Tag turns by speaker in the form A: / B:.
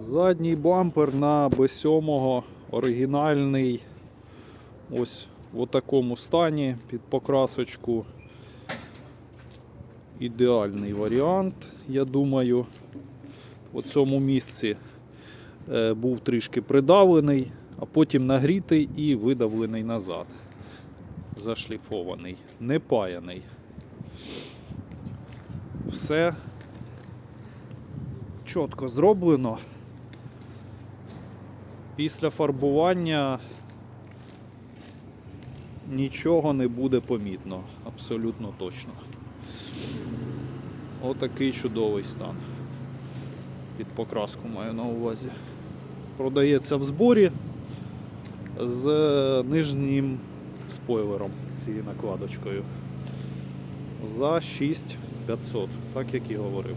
A: Задній бампер на B7 оригінальний. Ось в такому стані під покрасочку. Ідеальний варіант, я думаю. У цьому місці е, був трішки придавлений, а потім нагрітий і видавлений назад. Зашліфований, не паяний. Все чітко зроблено. Після фарбування нічого не буде помітно, абсолютно точно. Отакий чудовий стан. Під покраску маю на увазі. Продається в зборі з нижнім спойлером цією накладочкою. За 6500, так як і говорив.